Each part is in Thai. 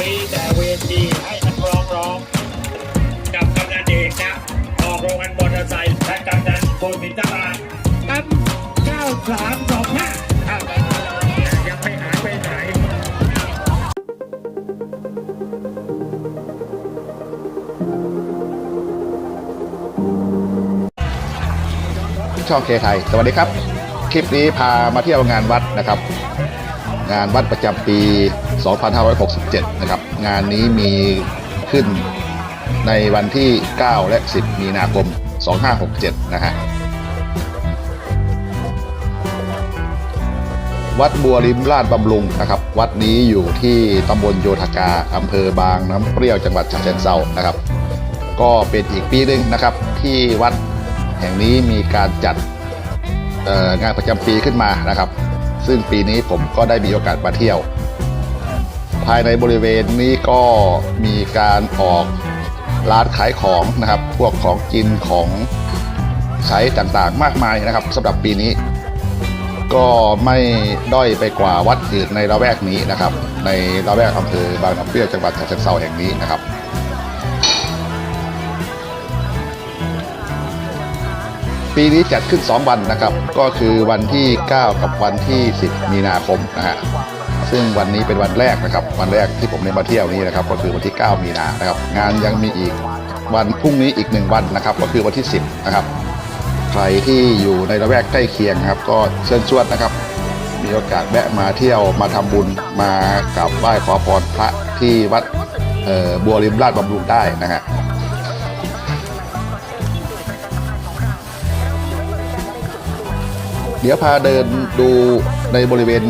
มีแต่เวทีให้นักร้องร้อง กับกำนันเอกนะออกโรงงานมอเตอร์ไซค์และกำนันโกมินตลาดตั้งเก้าสามสองห้ายังไม่หายไปไหนช่องเคไทย สวัสดีครับ คลิปนี้พามาเที่ยวงานวัดนะครับ งานวัดประจำปี 2567 นะครับ งานนี้มีขึ้นในวันที่ 9 และ 10 มีนาคม 2567 นะฮะ วัดบัวริมลาดบำรุงนะครับ วัดนี้อยู่ที่ตำบลโยธกาอำเภอบางน้ำเปรี้ยวจังหวัดฉะเชิงเทรานะครับ ก็เป็นอีกปีหนึ่งนะครับ ที่วัดแห่งนี้มีการจัดงานประจำปีขึ้นมานะครับ ซึ่งปีนี้ผมก็ได้มีโอกาสมาเที่ยว ภายในบริเวณนี้ก็มีการออกร้านขายของนะครับ พวกของกินของใช้ต่างๆ มากมายนะครับสำหรับปีนี้ ก็ไม่ด้อยไปกว่าวัดอื่นในละแวกนี้นะครับ ในละแวกอำเภอบางน้ำเปรี้ยวจังหวัดฉะเชิงเทราแห่งนี้นะครับ ปีนี้จัดขึ้น 2 วันนะครับ ก็คือวันที่ 9 กับวันที่ 10 มีนาคมนะฮะซึ่งวันนี้เป็นวันแรกนะครับ วันแรกที่ผมได้มาเที่ยวนี้นะครับ ก็คือวันที่ 9 มีนานะครับ งานยังมีอีกวันพรุ่งนี้อีกหนึ่งวันนะครับ ก็คือวันที่ 10 นะครับ ใครที่อยู่ในละแวกใกล้เคียงครับ ก็เชิญชวนนะครับ มีโอกาสแวะมาเที่ยวมาทำบุญมากราบไหว้ขอพรพระที่วัดบัวริมราชบำรุงได้นะฮะ เดี๋ยวพาเดินดูในบริเวณ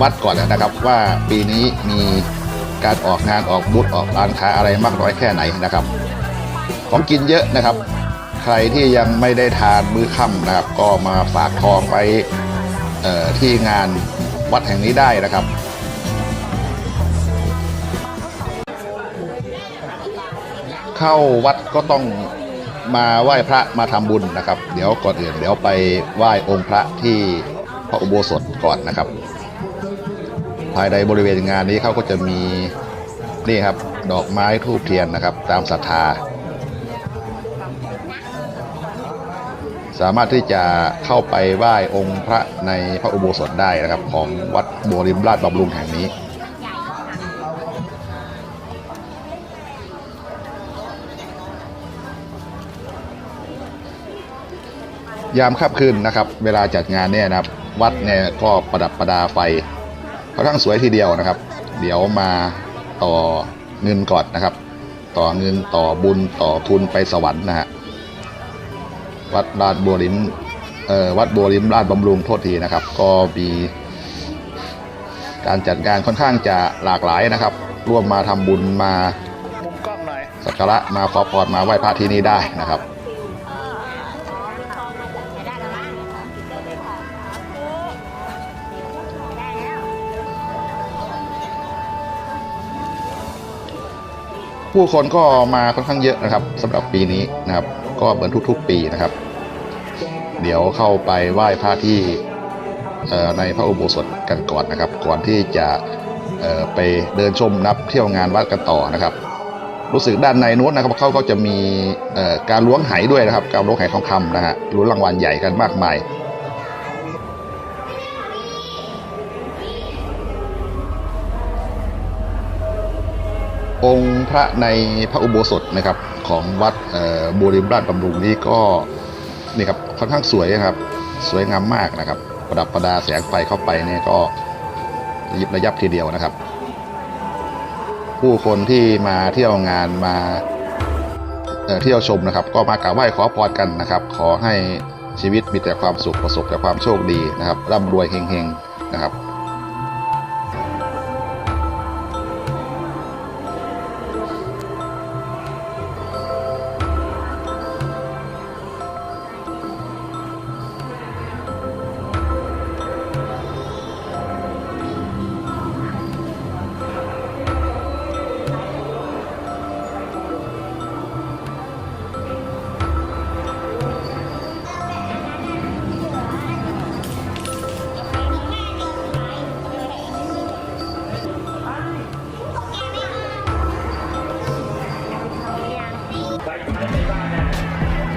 วัดก่อนนะครับ ว่าปีนี้มีการออกงานออกบูธออกร้านค้าอะไรมากน้อยแค่ไหนนะครับ ของกินเยอะนะครับ ใครที่ยังไม่ได้ทานมื้อค่ำนะครับ ก็มาฝากทองไว้เอ่อที่งานวัดแห่งนี้ได้นะครับเข้าวัดก็ต้อง มาไหว้พระมาทำบุญนะครับ เดี๋ยวก่อนอื่นเดี๋ยวไปไหว้องค์พระที่พระอุโบสถก่อนนะครับ ภายในบริเวณงานนี้เขาก็จะมีนี่ครับดอกไม้ทูบเทียนนะครับ ตามศรัทธา สามารถที่จะเข้าไปไหว้องค์พระในพระอุโบสถได้นะครับ ของวัดบัวริมราชบำรุงแห่งนี้ ยามค่ำคืนนะครับ เวลาจัดงานเนี่ยนะครับ วัดเนี่ยก็ประดับประดาไฟค่อนข้างสวยทีเดียวนะครับ เดี๋ยวมาต่อเงินก่อนนะครับ ต่อเงินต่อบุญต่อทุนไปสวรรค์นะฮะวัดลาดบัวริมเอ่อวัดบัวริมราชบำรุงโทษทีนะครับ ก็มีการจัดงานค่อนข้างจะหลากหลายนะครับ ร่วมมาทำบุญมาสักการะมาขอพรมาไหว้พระที่นี่ได้นะครับ ผู้คนก็มาค่อนข้างเยอะนะครับสำหรับปีนี้นะครับ ก็เหมือนทุกๆปีนะครับ เดี๋ยวเข้าไปไหว้พระที่ในพระอุโบสถกันก่อนนะครับ ก่อนที่จะไปเดินชมนับเที่ยวงานวัดกันต่อนะครับ รู้สึกด้านในนู้นนะครับเขาก็จะมีการล้วงไหด้วยนะครับ การล้วงไหทองคำนะฮะลุ้นรางวัลใหญ่กันมากมาย องค์พระในพระอุโบสถนะครับของวัดบัวริมราชบำรุงนี้ก็นี่ครับค่อนข้างสวยนะครับ สวยงามมากนะครับ ประดับประดาแสงไฟเข้าไปเนี่ยก็ยิบระยับทีเดียวนะครับ ผู้คนที่มาเที่ยวงานมาเอ่อเที่ยวชมนะครับ ก็มากราบไหว้ขอพรกันนะครับ ขอให้ชีวิตมีแต่ความสุขประสบแต่ความโชคดีนะครับร่ำรวยเฮงๆนะครับ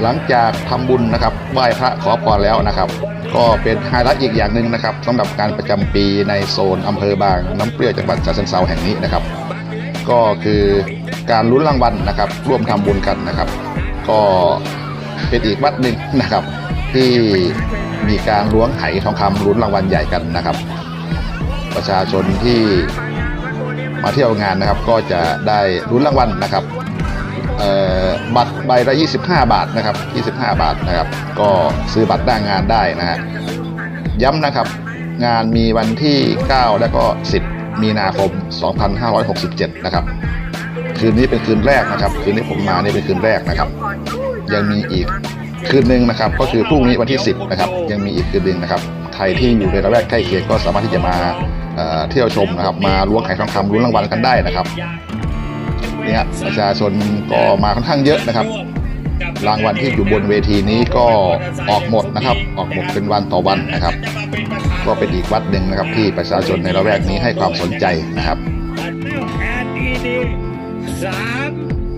หลังจากทำบุญนะครับไหว้พระขอพรแล้วนะครับ ก็เป็นไฮไลท์อีกอย่างหนึ่งนะครับสำหรับการประจำปีในโซนอำเภอบางน้ำเปรี้ยวจังหวัดฉะเชิงเทราแห่งนี้นะครับ ก็คือการลุ้นรางวัลนะครับ ร่วมทำบุญกันนะครับ ก็เป็นอีกวัดหนึ่งนะครับ ที่มีการล้วงไหทองคำลุ้นรางวัลใหญ่กันนะครับ ประชาชนที่มาเที่ยวงานนะครับก็จะได้ลุ้นรางวัลนะครับ บัตรใบละ 25 บาทนะครับ 25 บาทนะครับ ก็ซื้อบัตรหน้างานได้นะฮะย้ำนะครับ งานมีวันที่ 9 และก็ 10 มีนาคม 2567 นะครับ คืนนี้เป็นคืนแรกนะครับ คืนที่ผมมานี่เป็นคืนแรกนะครับ ยังมีอีกคืนหนึ่งนะครับ ก็คือพรุ่งนี้วันที่ 10 นะครับ ยังมีอีกคืนหนึ่งนะครับ ใครที่อยู่ในระแวกใกล้เคียงก็สามารถที่จะมาเอ่อเที่ยวชมนะครับ มาล้วงไข่ทองคำลุ้นรางวัลกันได้นะครับ เนี่ยประชาชนก็มาค่อนข้างเยอะนะครับ รางวัลที่อยู่บนเวทีนี้ก็ออกหมดนะครับ ออกหมดเป็นวันต่อวันนะครับ ก็เป็นอีกวัดหนึ่งนะครับที่ประชาชนในระแวกนี้ให้ความสนใจนะครับ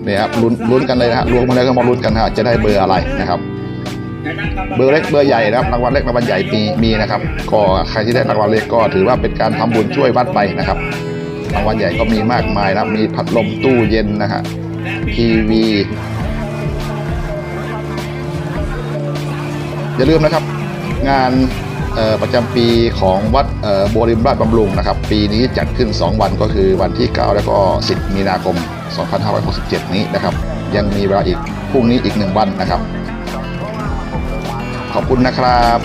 เนี่ยครับลุ้นลุ้นกันเลยนะฮะล้วงมาแล้วก็มาลุ้นกันฮะจะได้เบอร์อะไรนะครับ เบอร์เล็กเบอร์ใหญ่นะครับรางวัลเล็กรางวัลใหญ่มีมีนะครับ ก็ใครที่ได้รางวัลเล็กก็ถือว่าเป็นการทำบุญช่วยวัดไปนะครับ รางวัลใหญ่ก็มีมากมายนะมีพัดลมตู้เย็นนะฮะทีวีอย่าลืมนะครับ งานประจำปีของวัดบัวริมราชบำรุงนะครับ ปีนี้จัดขึ้น 2 วันก็คือวันที่ 9 แล้วก็ 10 มีนาคม 2567 นี้นะครับ ยังมีเวลาอีกพรุ่งนี้อีกหนึ่งวันนะครับ ขอบคุณนะครับ